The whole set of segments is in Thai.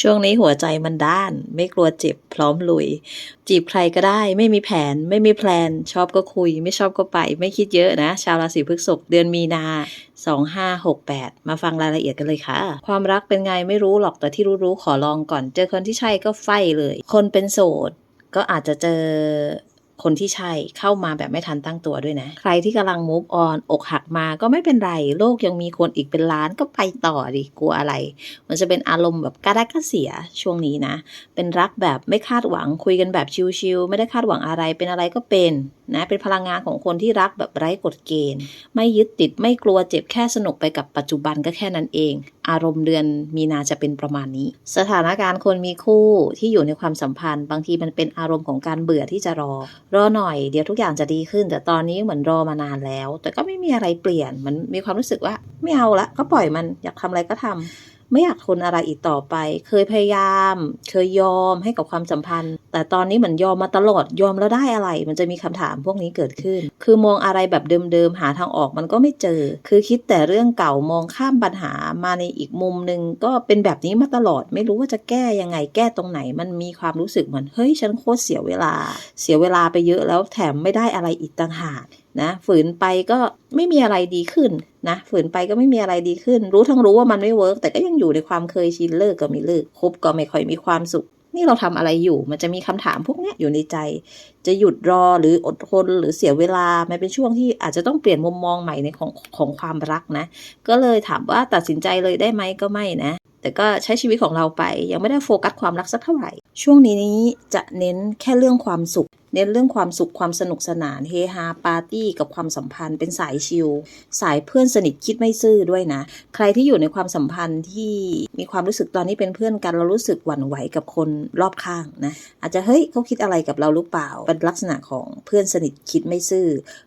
ช่วงนี้หัวใจมันด้าน ไม่กลัวเจ็บพร้อมลุย จีบใครก็ได้ ไม่มีแผน ไม่มีแพลน ชอบก็คุย ไม่ชอบก็ไป ไม่คิดเยอะนะ ชาวราศีพฤษภเดือนมีนา 2568 มาฟังรายละเอียดกันเลยค่ะ ความรักเป็นไงไม่รู้หรอกแต่ที่รู้ๆขอลองก่อน เจอคนที่ใช่ก็ไฟเลย คนเป็นโสดก็อาจจะเจอ คนที่ใช่เข้ามาแบบไม่ทันตั้งตัวด้วยนะ ใครที่กำลัง move on อกหักมาก็ไม่เป็นไร โลกยังมีคนอีกเป็นล้านก็ไปต่อดิกลัวอะไร มันจะเป็นอารมณ์แบบกระได้กระเสียช่วงนี้นะ เป็นรักแบบไม่คาดหวังคุยกันแบบชิลๆไม่ได้คาดหวังอะไรเป็นอะไรก็เป็นนะเป็นพลังงานของคนที่รักแบบไร้กฎเกณฑ์ ไม่ยึดติดไม่กลัวเจ็บแค่สนุกไปกับปัจจุบันก็แค่นั้นเองอารมณ์เดือนมีนาจะเป็นประมาณนี้ สถานการณ์คนมีคู่ที่อยู่ในความสัมพันธ์ บางทีมันเป็นอารมณ์ของการเบื่อที่จะรอ รอหน่อยเดี๋ยวทุกอย่างจะดีขึ้น แต่ตอนนี้เหมือนรอมานานแล้ว แต่ก็ไม่มีอะไรเปลี่ยนมันมีความรู้สึกว่า ไม่เอาละก็ปล่อยมันอยากทำอะไรก็ทำไม่อยากทนอะไรอีกต่อไป เคยพยายาม เคยยอมให้กับความสัมพันธ์ แต่ตอนนี้เหมือนยอมมาตลอดยอมแล้วได้อะไร มันจะมีคำถามพวกนี้เกิดขึ้น คือมองอะไรแบบเดิมๆหาทางออกมันก็ไม่เจอ คือคิดแต่เรื่องเก่ามองข้ามปัญหามาในอีกมุมหนึ่งก็เป็นแบบนี้มาตลอด ไม่รู้ว่าจะแก้ยังไงแก้ตรงไหน มันมีความรู้สึกเหมือนเฮ้ยฉันโคตรเสียเวลา เสียเวลาไปเยอะแล้วแถมไม่ได้อะไรอีกต่างหากนะฝืนไปก็ไม่มีอะไรดีขึ้นนะฝืนไปก็ไม่มีอะไรดีขึ้น รู้ทั้งรู้ว่ามันไม่เวิร์กแต่ก็ยังอยู่ในความเคยชินเลิกก็ไม่เลิกคบก็ไม่ค่อยมีความสุข นี่เราทำอะไรอยู่ มันจะมีคำถามพวกนี้อยู่ในใจ จะหยุดรอหรืออดทนหรือเสียเวลา มันเป็นช่วงที่อาจจะต้องเปลี่ยนมุมมองใหม่ในของของความรักนะ ก็เลยถามว่าตัดสินใจเลยได้ไหมก็ไม่นะ แต่ก็ใช้ชีวิตของเราไป ยังไม่ได้โฟกัสความรักสักเท่าไหร่ ช่วงนี้นี้จะเน้นแค่เรื่องความสุข เน้นเรื่องความสุขความสนุกสนานเฮฮาปาร์ตี้กับความสัมพันธ์เป็นสายชิลสายเพื่อนสนิทคิดไม่ซื่อด้วยนะ ใครที่อยู่ในความสัมพันธ์ที่มีความรู้สึกตอนนี้เป็นเพื่อนกันเรารู้สึกหวั่นไหวกับคนรอบข้างนะอาจจะเฮ้ยเขาคิดอะไรกับเราหรือเปล่าเป็นลักษณะของเพื่อนสนิทคิดไม่ซื่อ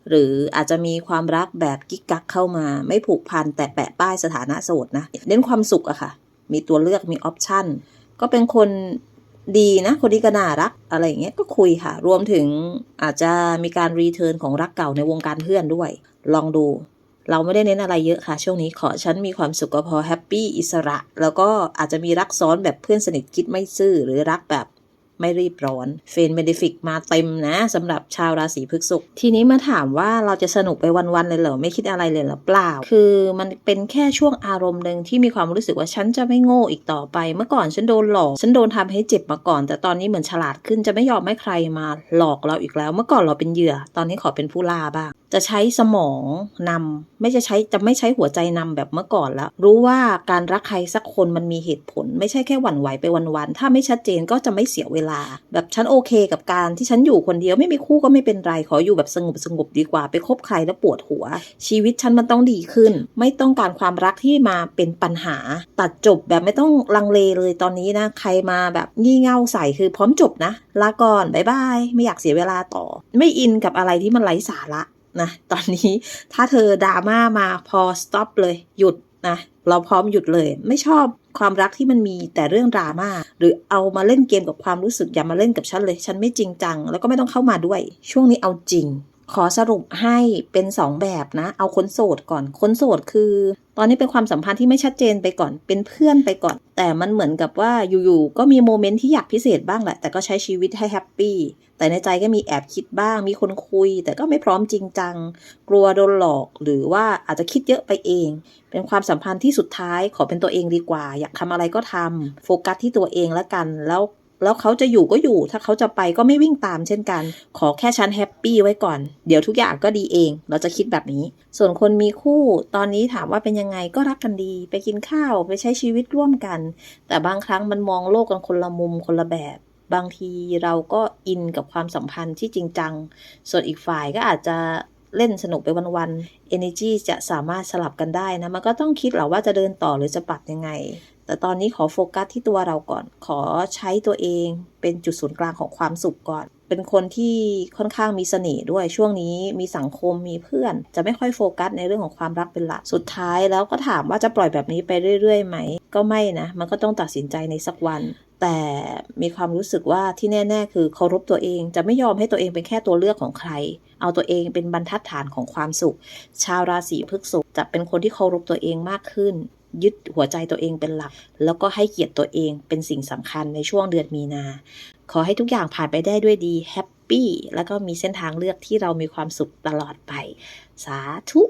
หรืออาจจะมีความรักแบบกิ๊กกักเข้ามา ไม่ผูกพันแต่แปะป้ายสถานะโสดนะ เน้นความสุขอะค่ะ มีตัวเลือกมีออปชันก็เป็นคนดีนะ คนที่ก็น่ารักอะไรอย่างเงี้ยก็คุยค่ะ รวมถึงอาจจะมีการรีเทิร์นของรักเก่าในวงการเพื่อนด้วย ลองดู เราไม่ได้เน้นอะไรเยอะค่ะ ช่วงนี้ขอฉันมีความสุขก็พอแฮปปี้อิสระ แล้วก็อาจจะมีรักซ้อนแบบเพื่อนสนิทคิดไม่ซื่อหรือรักแบบ ไม่รีบร้อน เฟนเบนฟิกมาเต็มนะสำหรับชาวราศีพฤษภทีนี้มาถามว่าเราจะสนุกไปวันๆเลยเหรอไม่คิดอะไรเลยหรือเปล่า คือมันเป็นแค่ช่วงอารมณ์หนึ่งที่มีความรู้สึกว่าฉันจะไม่โง่อีกต่อไป เมื่อก่อนฉันโดนหลอก ฉันโดนทำให้เจ็บมาก่อน แต่ตอนนี้เหมือนฉลาดขึ้นจะไม่ยอมให้ใครมาหลอกเราอีกแล้ว เมื่อก่อนเราเป็นเหยื่อ ตอนนี้ขอเป็นผู้ล่าบ้างจะใช้สมองนำไม่จะใช้จะไม่ใช้หัวใจนำแบบเมื่อก่อนแล้ว รู้ว่าการรักใครสักคนมันมีเหตุผล ไม่ใช่แค่หวั่นไหวไปวันๆถ้าไม่ชัดเจนก็จะไม่เสียเวลา แบบฉันโอเคกับการที่ฉันอยู่คนเดียวไม่มีคู่ก็ไม่เป็นไรขออยู่แบบสงบสงบดีกว่าไปคบใครแล้วปวดหัว ชีวิตฉันมันต้องดีขึ้น ไม่ต้องการความรักที่มาเป็นปัญหา ตัดจบแบบไม่ต้องลังเลเลยตอนนี้นะ ใครมาแบบงี่เง่าใส่คือพร้อมจบนะลาก่อนบายบายไม่อยากเสียเวลาต่อ ไม่อินกับอะไรที่มันไร้สาระนะตอนนี้ถ้าเธอดราม่ามาพอสต็อปเลยหยุดนะเราพร้อมหยุดเลย ไม่ชอบ ความรักที่มันมีแต่เรื่องดราม่าหรือเอามาเล่นเกมกับความรู้สึกอย่ามาเล่นกับฉันเลย ฉันไม่จริงจัง แล้วก็ไม่ต้องเข้ามาด้วย ช่วงนี้เอาจริง ขอสรุปให้เป็นสองแบบนะ เอาคนโสดก่อน คนโสดคือ ตอนนี้เป็นความสัมพันธ์ที่ไม่ชัดเจนไปก่อน เป็นเพื่อนไปก่อน แต่มันเหมือนกับว่าอยู่ๆ ก็มีโมเมนต์ที่อยากพิเศษบ้างแหละ แต่ก็ใช้ชีวิตให้แฮปปี้ แต่ในใจก็มีแอบคิดบ้าง มีคนคุย แต่ก็ไม่พร้อมจริงจัง กลัวโดนหลอก หรือว่าอาจจะคิดเยอะไปเอง เป็นความสัมพันธ์ที่สุดท้ายขอเป็นตัวเองดีกว่า อยากทำอะไรก็ทำโฟกัสที่ตัวเองแล้วกัน แล้ว แล้วเขาจะอยู่ก็อยู่ ถ้าเขาจะไปก็ไม่วิ่งตามเช่นกัน ขอแค่ฉันแฮปปี้ไว้ก่อน เดี๋ยวทุกอย่างก็ดีเอง เราจะคิดแบบนี้ ส่วนคนมีคู่ ตอนนี้ถามว่าเป็นยังไงก็รักกันดี ไปกินข้าวไปใช้ชีวิตร่วมกัน แต่บางครั้งมันมองโลกกันคนละมุมคนละแบบ บางทีเราก็อินกับความสัมพันธ์ที่จริงจัง ส่วนอีกฝ่ายก็อาจจะเล่นสนุกไปวันๆ energy จะสามารถสลับกันได้นะ มันก็ต้องคิดหละว่าจะเดินต่อหรือจะปรับยังไง แต่ตอนนี้ขอโฟกัสที่ตัวเราก่อน ขอใช้ตัวเองเป็นจุดศูนย์กลางของความสุขก่อน เป็นคนที่ค่อนข้างมีเสน่ห์ด้วย ช่วงนี้มีสังคมมีเพื่อน จะไม่ค่อยโฟกัสในเรื่องของความรักเป็นหลัก สุดท้ายแล้วก็ถามว่าจะปล่อยแบบนี้ไปเรื่อยๆไหม ก็ไม่นะ มันก็ต้องตัดสินใจในสักวัน แต่มีความรู้สึกว่าที่แน่ ๆ คือเคารพตัวเอง จะไม่ยอมให้ตัวเองเป็นแค่ตัวเลือกของใคร เอาตัวเองเป็นบรรทัดฐานของความสุข ชาวราศีพฤษภจะเป็นคนที่เคารพตัวเองมากขึ้น ยึดหัวใจตัวเองเป็นหลัก แล้วก็ให้เกียรติตัวเองเป็นสิ่งสำคัญในช่วงเดือนมีนา ขอให้ทุกอย่างผ่านไปได้ด้วยดีแฮปปี้แล้วก็มีเส้นทางเลือกที่เรามีความสุขตลอดไป สาธุ